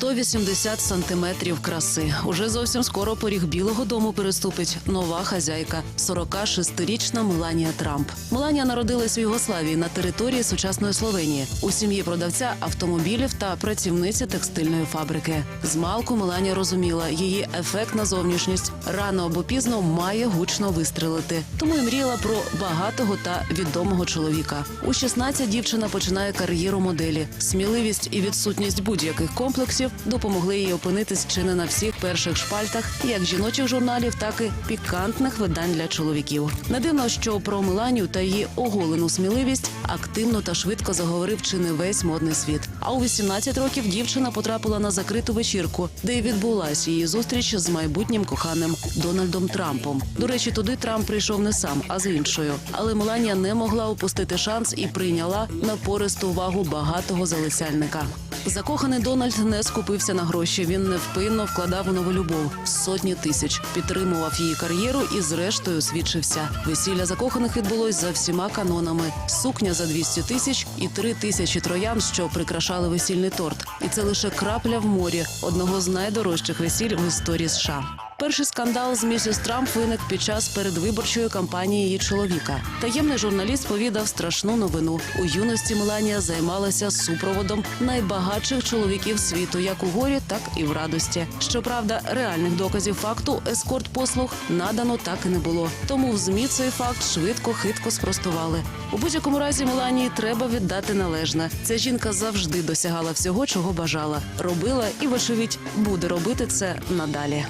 180 сантиметрів краси. Уже зовсім скоро поріг Білого дому переступить нова хазяйка, 46-річна Меланія Трамп. Меланія народилась у Югославії на території сучасної Словенії у сім'ї продавця автомобілів та працівниці текстильної фабрики. Змалку Меланія розуміла, її ефектна зовнішність рано або пізно має гучно вистрелити. Тому і мріяла про багатого та відомого чоловіка. У 16 дівчина починає кар'єру моделі. Сміливість і відсутність будь-яких комплексів допомогли їй опинитись чи не на всіх перших шпальтах, як жіночих журналів, так і пікантних видань для чоловіків. Не дивно, що про Меланію та її оголену сміливість активно та швидко заговорив чи не весь модний світ. А у 18 років дівчина потрапила на закриту вечірку, де й відбулася її зустріч з майбутнім коханим Дональдом Трампом. До речі, туди Трамп прийшов не сам, а з іншою. Але Меланія не могла упустити шанс і прийняла напористу увагу багатого залицяльника. Закоханий Дональд не скупився на гроші. Він невпинно вкладав у нову любов сотні тисяч, підтримував її кар'єру і, зрештою, свідчився. Весілля закоханих відбулось за всіма канонами: сукня за 200 тисяч і три тисячі троян, що прикрашали весільний торт. І це лише крапля в морі одного з найдорожчих весіль в історії США. Перший скандал з місіс Трамп виник під час передвиборчої кампанії її чоловіка. Таємний журналіст повідав страшну новину. У юності Меланія займалася супроводом найбагатших чоловіків світу, як у горі, так і в радості. Щоправда, реальних доказів факту ескорт послуг надано так і не було. Тому в змі цей факт швидко хитко спростували. У будь-якому разі Меланії треба віддати належне. Ця жінка завжди досягала всього, чого бажала, робила і вочевидь буде робити це надалі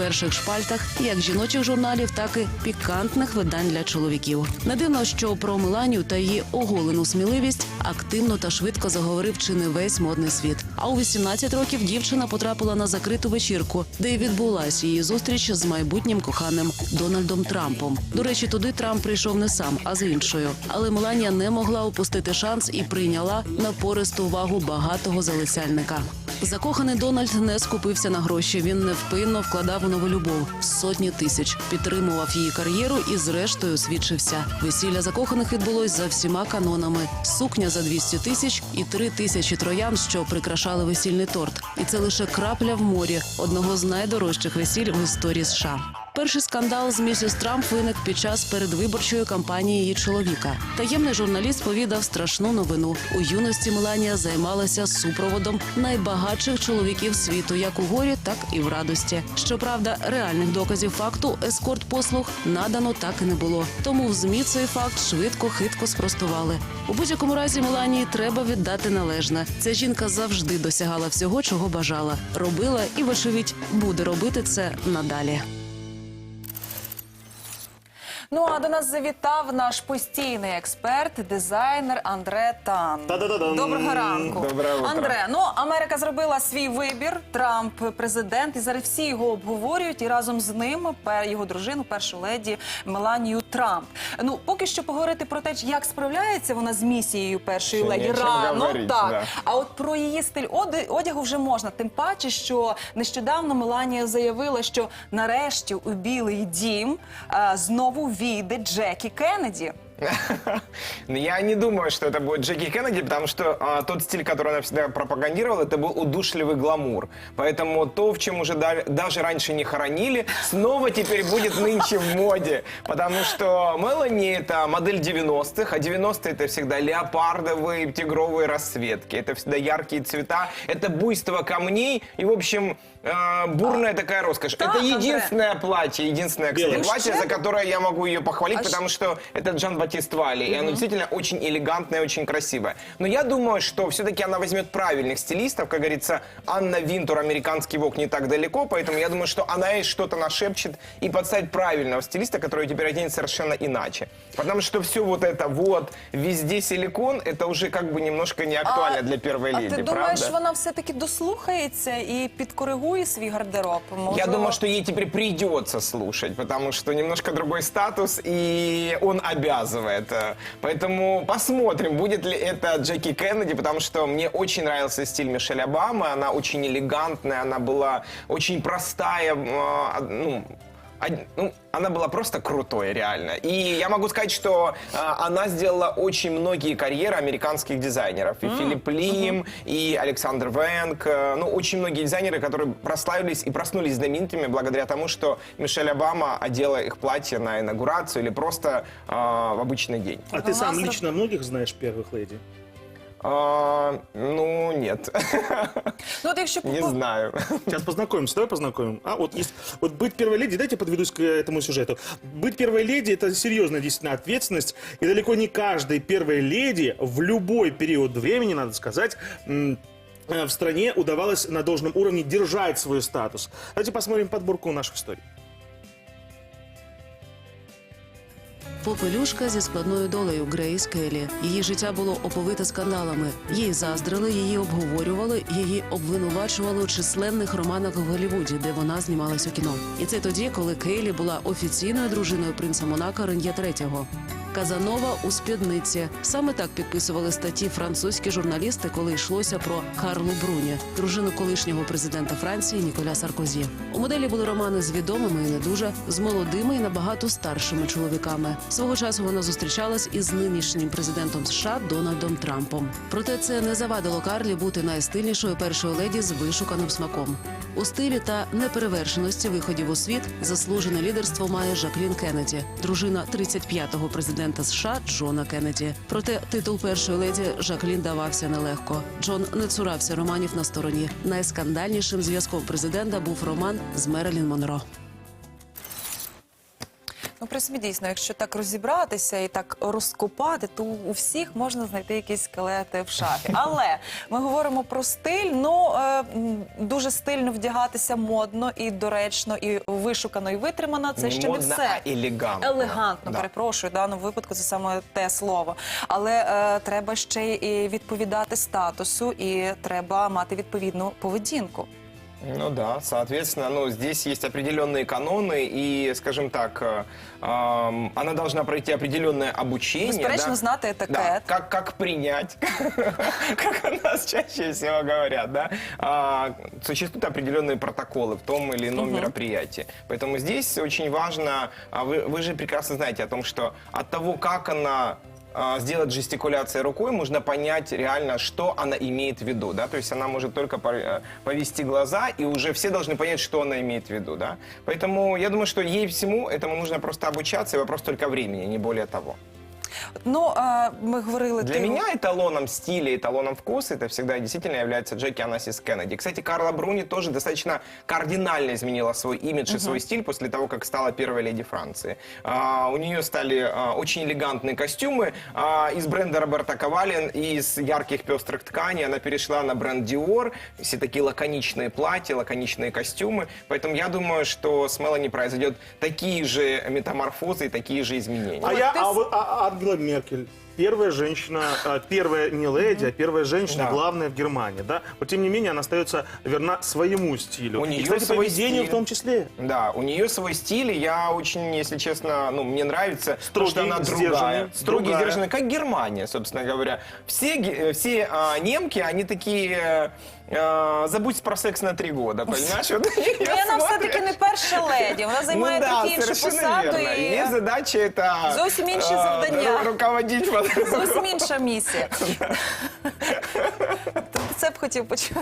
перших шпальтах як жіночих журналів, так і пікантних видань для чоловіків. Не дивно, що про Меланію та її оголену сміливість активно та швидко заговорив чи не весь модний світ. А у 18 років дівчина потрапила на закриту вечірку, де й відбулася її зустріч з майбутнім коханим Дональдом Трампом. До речі, туди Трамп прийшов не сам, а з іншою. Але Меланія не могла упустити шанс і прийняла напористу увагу багатого залицяльника. Закоханий Дональд не скупився на гроші. Він невпинно вкладав у нову любов сотні тисяч, підтримував її кар'єру і, зрештою, свідчився. Весілля закоханих відбулось за всіма канонами: сукня за 200 тисяч і три тисячі троян, що прикрашали весільний торт. І це лише крапля в морі одного з найдорожчих весіль в історії США. Перший скандал з місіс Трамп виник під час передвиборчої кампанії її чоловіка. Таємний журналіст повідав страшну новину. У юності Меланія займалася супроводом найбагатших чоловіків світу, як у горі, так і в радості. Щоправда, реальних доказів факту ескорт послуг надано так і не було. Тому в змі цей факт швидко хитко спростували. У будь-якому разі Меланії треба віддати належне. Ця жінка завжди досягала всього, чого бажала, робила і, вочевидь, буде робити це надалі. Ну а до нас завітав наш постійний експерт, дизайнер Андре Тан. Та-да-да-дам. Доброго ранку. Доброе утро. Андре. Ну Америка зробила свій вибір. Трамп президент, і зараз всі його обговорюють. І разом з ним пе- його дружину, першу леді Меланію Трамп. Ну поки що поговорити про те, як справляється вона з місією першої Ще леді нічим рано. говорить, так да. а от про її стиль оде- одягу вже можна. Тим паче, що нещодавно Меланія заявила, що нарешті у Білий дім е, знову війде Джекі Кеннеді. Но я не думаю, что это будет Джеки Кеннеди, потому что а, тот стиль, который она всегда пропагандировала, это был удушливый гламур. Поэтому то, в чем уже да- даже раньше не хоронили, снова теперь будет нынче в моде. Потому что Мелани это модель 90-х, а 90-е это всегда леопардовые, тигровые расцветки. Это всегда яркие цвета, это буйство камней и, в общем, э, бурная такая роскошь. Да, это единственное платье, единственное, кстати, Белое. платье, за которое я могу ее похвалить, А потому что это Джан Батист Вали, и оно действительно очень элегантное, очень красивое. Но я думаю, что все-таки она возьмет правильных стилистов, как говорится, Анна Винтур, американский вок не так далеко, поэтому я думаю, что она ей что-то нашепчет и подставит правильного стилиста, который теперь оденет совершенно иначе. Потому что все вот это вот, везде силикон, это уже как бы немножко не актуально для первой а леди, ти думаєш, правда? вона все-таки дослухається і підкоригує свій гардероб? Може... Я думаю, что ей теперь придется слушать, потому что немножко другой статус, и он обязывает. Э, Поэтому посмотрим, будет ли это Джеки Кеннеди, потому что мне очень нравился стиль Мишель Обамы. Она очень элегантная, она была очень простая, э, ну, од- ну, она была просто крутой, реально. И я могу сказать, что а, она сделала очень многие карьеры американских дизайнеров. И Филипп Лим, и Александр Венг. э, Ну, очень многие дизайнеры, которые прославились и проснулись знаменитыми благодаря тому, что Мишель Обама одела их платье на инаугурацию или просто а, в обычный день. А ты сам лично многих знаешь первых леди? А, ну, нет. Ну, от якщо Не по- знаю. Сейчас познакомимся, давай познакомим. А вот есть, вот быть первой леди, дайте подведусь к этому сюжету. Быть первой леди это серьезная действительно ответственность, и далеко не каждой первой леди в любой период времени, надо сказать, м, э, в стране удавалось на должном уровне держать свой статус. Давайте посмотрим подборку наших историй. Попелюшка зі складною долею Грейс Келлі. Її життя було оповите скандалами. Їй заздрили, її обговорювали, її обвинувачували у численних романах в Голлівуді, де вона знімалась у кіно. І це тоді, коли Кейлі була офіційною дружиною принца Монако Рен'є III. Казанова у спідниці. Саме так підписували статті французькі журналісти, коли йшлося про Карлу Бруні, дружину колишнього президента Франції Ніколя Саркозі. У моделі були романи з відомими і не дуже, з молодими і набагато старшими чоловіками. Свого часу вона зустрічалась із нинішнім президентом США Дональдом Трампом. Проте це не завадило Карлі бути найстильнішою першою леді з вишуканим смаком. У стилі та неперевершеності виходів у світ заслужене лідерство має Жаклін Кеннеді, дружина 35-го президента США Джона Кеннеді. Проте титул першої леді Жаклін давався нелегко. Джон не цурався романів на стороні. Найскандальнішим зв'язком президента був роман з Мерелін Монро. Ну, при собі дійсно, якщо так розібратися і так розкопати, то у всіх можна знайти якісь скелети в шафі. Але ми говоримо про стиль. Ну е, дуже стильно вдягатися модно і доречно, і вишукано, і витримано. Це Не ще модно, не все. а елегантно. Елегантно, Да. перепрошую, в даному випадку це саме те слово. Але е, треба ще й відповідати статусу, і треба мати відповідну поведінку. Ну да, соответственно, ну, здесь есть определенные каноны, и, скажем так, э, ам, она должна пройти определенное обучение. Безперечно, да? знати етикет. Да, как, как принять, как у нас чаще всего говорят, да. А, существуют определенные протоколы в том или ином мероприятии. Поэтому здесь очень важно, а вы, вы же прекрасно знаете о том, что от того, как она сделать жестикуляцией рукой, можно понять реально, что она имеет в виду, да, то есть она может только по- э, повести глаза, и уже все должны понять, что она имеет в виду, да. Поэтому я думаю, что ей всему этому нужно просто обучаться, и вопрос только времени, не более того. Ну, е, ми говорили Для ти- меня эталоном стиля, эталоном вкуса это всегда действительно является Джеки Анасис Кеннеди. Кстати, Карла Бруни тоже достаточно кардинально изменила свой имидж и свой стиль после того, как стала первой леди Франции. А, у нее стали а, очень элегантные костюмы а, из бренда Роберта Ковалин, из ярких пестрых тканей она перешла на бренд Dior, все такие лаконичные платья, лаконичные костюмы. Поэтому я думаю, что с Мелани произойдет такие же метаморфозы и такие же изменения. А Вот я, ты а вот а- Ангела Меркель, первая женщина, а, первая не леди, а первая женщина, Да. главная в Германии, да? Но тем не менее она остается верна своему стилю. У И, нее кстати, свой поведению стиль. в том числе. Да, у нее свой стиль, и я очень, если честно, ну, мне нравится, Строгий, что она другая. Строгий, сдержанный, как Германия, собственно говоря. Все, ге- все а, немки, они такие, а, забудь про секс на три года, понимаешь? Вот Ну, я вона смотрю. все-таки не перша леді. Вона займає ну, да, трохи іншу совершенно посаду верно. і Ее задача это Зовсім інші завдання. ру- руководить зовсім інша місія. Це б хотів почути.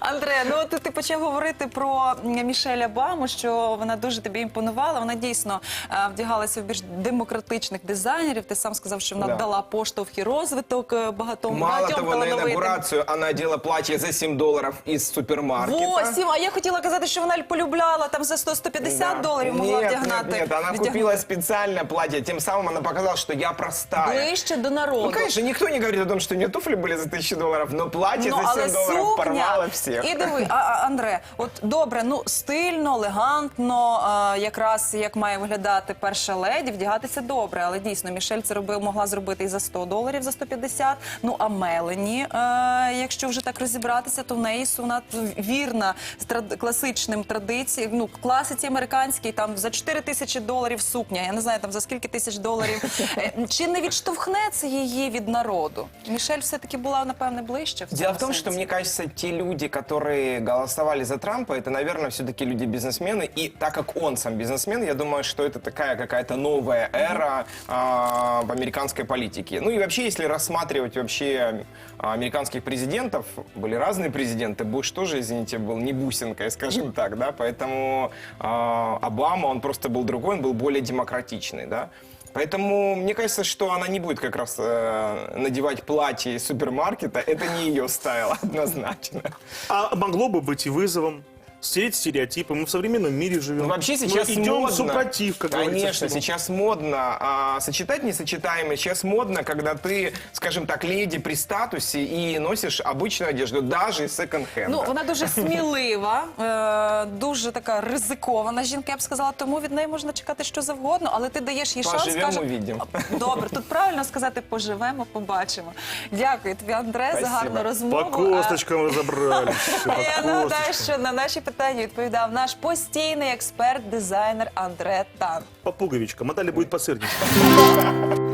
Андре, ну от ти почав говорити про Мішель Обаму, що вона дуже тобі імпонувала. Вона дійсно е, вдягалася в більш демократичних дизайнерів. Ти сам сказав, що вона Да. дала поштовх і розвиток е, багатьом Мало багатьом того, на талановитим. инаугурацию она одела платье за 7 долларов из супермаркета. Восім, а я хотіла казати, що вона полюбляла там за 100-150 Да. доларів могла нет, вдягнати. Нет, нет, она вдягнути. купила специальное платье, тем самым она показала, что я простая. ближче до народу. Ну, конечно, никто не говорит о том, что у нее туфли были за тысячу долларов, но платье Ну, за 7 але долларов сукня, порвало всех. І диви, а, а, Андре, от добре, ну стильно, елегантно, а, якраз як має виглядати перша леді, вдягатися добре. Але дійсно, Мішель це робив, могла зробити і за 100 доларів, за 150. Ну а Мелені, е, якщо вже так розібратися, то в неї вона вірна з трад- класичним традиціям, ну класиці американській, там за 4 тисячі доларів сукня. Я не знаю там за скільки тисяч доларів. Е, Чи не відштовхне це її від народу? Мішель все таки була напевне, ближче. В Дело в том, что, мне кажется, те люди, которые голосовали за Трампа, это, наверное, все-таки люди-бизнесмены. И так как он сам бизнесмен, я думаю, что это такая какая-то новая эра а, в американской политике. Ну и вообще, если рассматривать вообще а, американских президентов, были разные президенты. Буш тоже, извините, был не бусинкой, скажем так, да, поэтому а, Обама, он просто был другой, он был более демократичный, да. Поэтому мне кажется, что она не будет как раз э, надевать платье из супермаркета. Это не ее стайл, однозначно. А могло бы быть и вызовом. Стереть стереотипы. Мы в современном мире живем. Ну, вообще сейчас Мы идем модно. супротив, как говорится. Конечно, всему. сейчас модно а, сочетать несочетаемое. Сейчас модно, когда ты, скажем так, леди при статусе и носишь обычную одежду, даже из секонд-хенда. Ну, вона дуже смілива, е, дуже така ризикована жінка, я б сказала, тому від неї можна чекати що завгодно, але ти даєш їй шанс. Поживемо, каже, увидимо. Добре, тут правильно сказати поживемо, побачимо. Дякую тобі, Андре, за Спасибо. гарну розмову. По косточкам разобрались. всё, А по Я нагадаю, косточкам. що на наші питання відповідав наш постійний експерт, дизайнер Андре Тан. По пуговичкам. А далее будет по сырничкам.